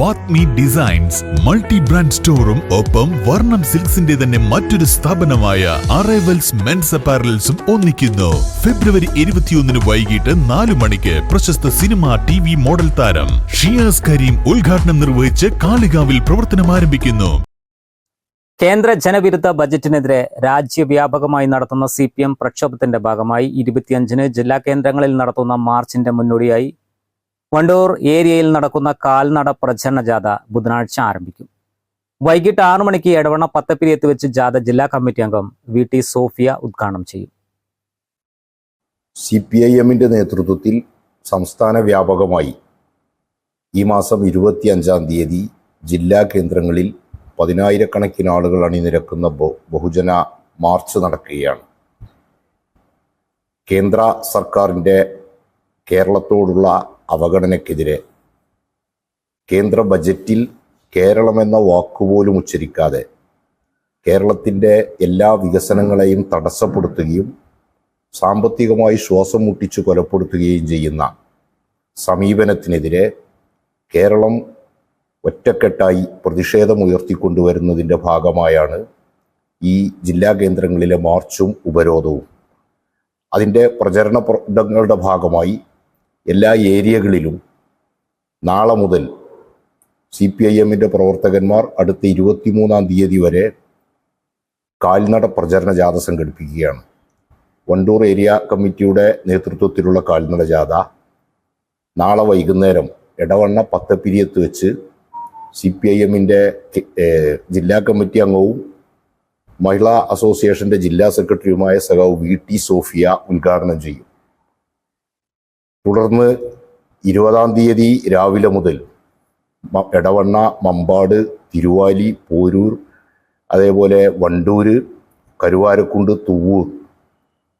Vathmi designs multi brand സ്റ്റോറും ഒപ്പം വർണം സിൽക്സിന്റെ തന്നെ മറ്റൊരു സ്ഥാപനമായ അറൈവൽസ് മെൻസ് അപ്പാരൽസും ഒന്നിക്കുന്നു. ഫെബ്രുവരി ഇരുപത്തിയൊന്നിന് വൈകിട്ട് നാലു മണിക്ക് പ്രശസ്ത സിനിമ ടി വി മോഡൽ താരം ഷിയാസ് കരീം ഉദ്ഘാടനം നിർവഹിച്ച് കാളികാവിൽ പ്രവർത്തനം ആരംഭിക്കുന്നു. കേന്ദ്ര ജനവിരുദ്ധ ബജറ്റിനെതിരെ രാജ്യവ്യാപകമായി നടത്തുന്ന സി പി എം പ്രക്ഷോഭത്തിന്റെ ഭാഗമായി ഇരുപത്തിയഞ്ചിന് ജില്ലാ കേന്ദ്രങ്ങളിൽ നടത്തുന്ന മാർച്ചിന്റെ മുന്നോടിയായി വണ്ടൂർ ഏരിയയിൽ നടക്കുന്ന കാൽനട പ്രചരണ ജാഥ ബുധനാഴ്ച ആരംഭിക്കും. വൈകിട്ട് ആറു മണിക്ക് എടവണ്ണ പത്തപ്പിരിയത്ത് വെച്ച് ജാഥ ജില്ലാ കമ്മിറ്റി അംഗം വി ടി സോഫിയ ഉദ്ഘാടനം ചെയ്യും. സി പി ഐ എമ്മിന്റെ നേതൃത്വത്തിൽ സംസ്ഥാന വ്യാപകമായി ഈ മാസം ഇരുപത്തിയഞ്ചാം തീയതി ജില്ലാ കേന്ദ്രങ്ങളിൽ പതിനായിരക്കണക്കിന് ആളുകൾ അണിനിരക്കുന്ന ബഹു- ബഹുജന മാർച്ച് നടക്കുകയാണ്. കേന്ദ്ര സർക്കാരിന്റെ കേരളത്തോടുള്ള അവഗണനയ്ക്കെതിരെ കേന്ദ്ര ബജറ്റിൽ കേരളമെന്ന വാക്കുപോലും ഉച്ചരിക്കാതെ കേരളത്തിന്റെ എല്ലാ വികസനങ്ങളെയും തടസ്സപ്പെടുത്തുകയും സാമ്പത്തികമായി ശ്വാസം മുട്ടിച്ച് കൊലപ്പെടുത്തുകയും ചെയ്യുന്ന സമീപനത്തിനെതിരെ കേരളം ഒറ്റക്കെട്ടായി പ്രതിഷേധമുയർത്തിക്കൊണ്ടുവരുന്നതിന്റെ ഭാഗമായാണ് ഈ ജില്ലാ കേന്ദ്രങ്ങളിലെ മാർച്ചും ഉപരോധവും. അതിന്റെ പ്രചരണ പ്രകടങ്ങളുടെ ഭാഗമായി എല്ലാ ഏരിയകളിലും നാളെ മുതൽ സി പി ഐ എമ്മിന്റെ പ്രവർത്തകന്മാർ അടുത്ത ഇരുപത്തിമൂന്നാം തീയതി വരെ കാൽനട പ്രചരണ ജാഥ സംഘടിപ്പിക്കുകയാണ്. വണ്ടൂർ ഏരിയ കമ്മിറ്റിയുടെ നേതൃത്വത്തിലുള്ള കാൽനട ജാഥ നാളെ വൈകുന്നേരം ഇടവണ്ണ പത്തപ്പിരിയത്ത് വെച്ച് സി പി ഐ എമ്മിന്റെ ജില്ലാ കമ്മിറ്റി അംഗവും മഹിളാ അസോസിയേഷന്റെ ജില്ലാ സെക്രട്ടറിയുമായ സഖാവ് വി ടി സോഫിയ ഉദ്ഘാടനം ചെയ്യും. തുടർന്ന് ഇരുപതാം തീയതി രാവിലെ മുതൽ എടവണ്ണ മമ്പാട് തിരുവാലി പോരൂർ അതേപോലെ വണ്ടൂര് കരുവാരക്കുണ്ട് തുവൂർ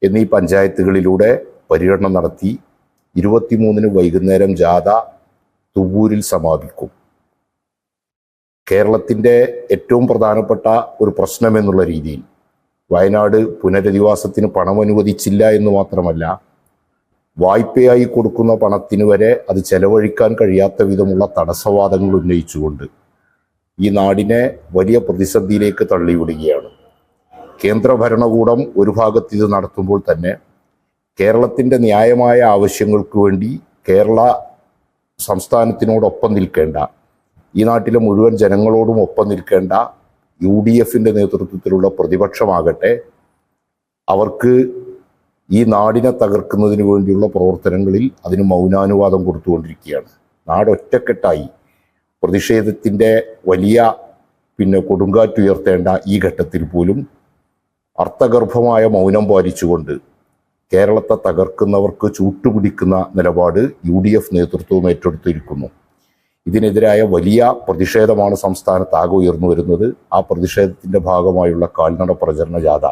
എന്നീ പഞ്ചായത്തുകളിലൂടെ പര്യടനം നടത്തി ഇരുപത്തിമൂന്നിന് വൈകുന്നേരം ജാഥ തുവൂരിൽ സമാപിക്കും. കേരളത്തിന്റെ ഏറ്റവും പ്രധാനപ്പെട്ട ഒരു പ്രശ്നമെന്നുള്ള രീതിയിൽ വയനാട് പുനരധിവാസത്തിന് പണം അനുവദിച്ചില്ല എന്ന് മാത്രമല്ല വായ്പയായി കൊടുക്കുന്ന പണത്തിന് വരെ അത് ചെലവഴിക്കാൻ കഴിയാത്ത വിധമുള്ള തടസ്സവാദങ്ങൾ ഉന്നയിച്ചുകൊണ്ട് ഈ നാടിനെ വലിയ പ്രതിസന്ധിയിലേക്ക് തള്ളിവിടുകയാണ്. കേന്ദ്ര ഭരണകൂടം ഒരു ഭാഗത്ത് ഇത് നടത്തുമ്പോൾ തന്നെ കേരളത്തിന്റെ ന്യായമായ ആവശ്യങ്ങൾക്ക് വേണ്ടി കേരള സംസ്ഥാനത്തിനോടൊപ്പം നിൽക്കേണ്ട ഈ നാട്ടിലെ മുഴുവൻ ജനങ്ങളോടും ഒപ്പം നിൽക്കേണ്ട യു ഡി എഫിന്റെ നേതൃത്വത്തിലുള്ള പ്രതിപക്ഷമാകട്ടെ അവർക്ക് ഈ നാടിനെ തകർക്കുന്നതിന് വേണ്ടിയുള്ള പ്രവർത്തനങ്ങളിൽ അതിന് മൗനാനുവാദം കൊടുത്തുകൊണ്ടിരിക്കുകയാണ്. നാടൊറ്റക്കെട്ടായി. പ്രതിഷേധത്തിന്റെ വലിയ പിന്നെ കൊടുങ്കാറ്റുയർത്തേണ്ട ഈ ഘട്ടത്തിൽ പോലും അർത്ഥഗർഭമായ മൗനം പാലിച്ചുകൊണ്ട് കേരളത്തെ തകർക്കുന്നവർക്ക് ചൂട്ടുപിടിക്കുന്ന നിലപാട് യു ഡി എഫ് നേതൃത്വവും ഏറ്റെടുത്തിരിക്കുന്നു. ഇതിനെതിരായ വലിയ പ്രതിഷേധമാണ് സംസ്ഥാനത്താകെ ഉയർന്നു വരുന്നത്. ആ പ്രതിഷേധത്തിന്റെ ഭാഗമായുള്ള കാൽനട പ്രചരണ ജാഥ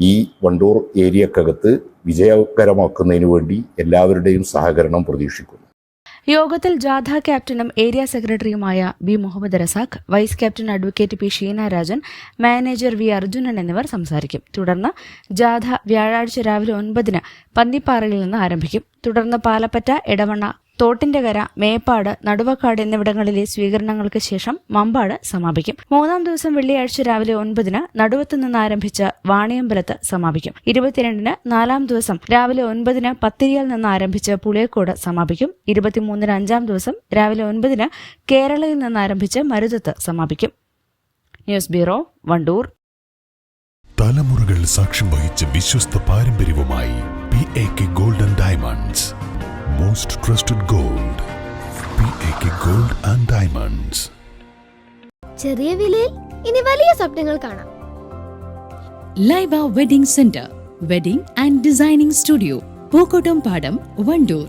ഈ വണ്ടൂർ ഏരിയക്കകത്ത് വിജയകരമാക്കുന്നതിന് വേണ്ടി എല്ലാവരുടെയും സഹകരണം പ്രതീക്ഷിക്കുന്നു. യോഗത്തിൽ ജാഥ ക്യാപ്റ്റനും ഏരിയ സെക്രട്ടറിയുമായ B Muhammad Razak vice captain advocate P Sheena Rajan manager V Arjunan എന്നിവർ സംസാരിക്കും. തുടർന്ന് ജാഥ വ്യാഴാഴ്ച രാവിലെ ഒൻപതിന് പന്നിപ്പാറയിൽ നിന്ന് ആരംഭിക്കും. തുടർന്ന് പാലപ്പറ്റ എടവണ്ണ തോട്ടിന്റെകര മേപ്പാട് നടുവക്കാട് എന്നിവിടങ്ങളിലെ സ്വീകരണങ്ങൾക്ക് ശേഷം മമ്പാട് സമാപിക്കും. മൂന്നാം ദിവസം വെള്ളിയാഴ്ച രാവിലെ ഒൻപതിന് നടുവത്ത് നിന്ന് ആരംഭിച്ച വാണിയമ്പലത്ത് സമാപിക്കും. ഇരുപത്തിരണ്ടിന് നാലാം ദിവസം രാവിലെ ഒൻപതിന് പത്തിരിയിൽ നിന്ന് ആരംഭിച്ച പുളിയക്കോട് സമാപിക്കും. ഇരുപത്തിമൂന്നിന് അഞ്ചാം ദിവസം രാവിലെ ഒൻപതിന് കേരളയിൽ നിന്ന് ആരംഭിച്ച മരുതത്ത് സമാപിക്കും. News bureau Wandoor. തലമുറകൾ സാക്ഷ്യം വഹിച്ച വിശ്വസ്ത പാരമ്പര്യവുമായി P A K most trusted gold P A K gold and diamonds ചെറിയ വിലയിൽ ഇനി വലിയ സ്വപ്നങ്ങൾ കാണാം. Laiba wedding centre wedding and designing studio Pookkottumpadam Wandoor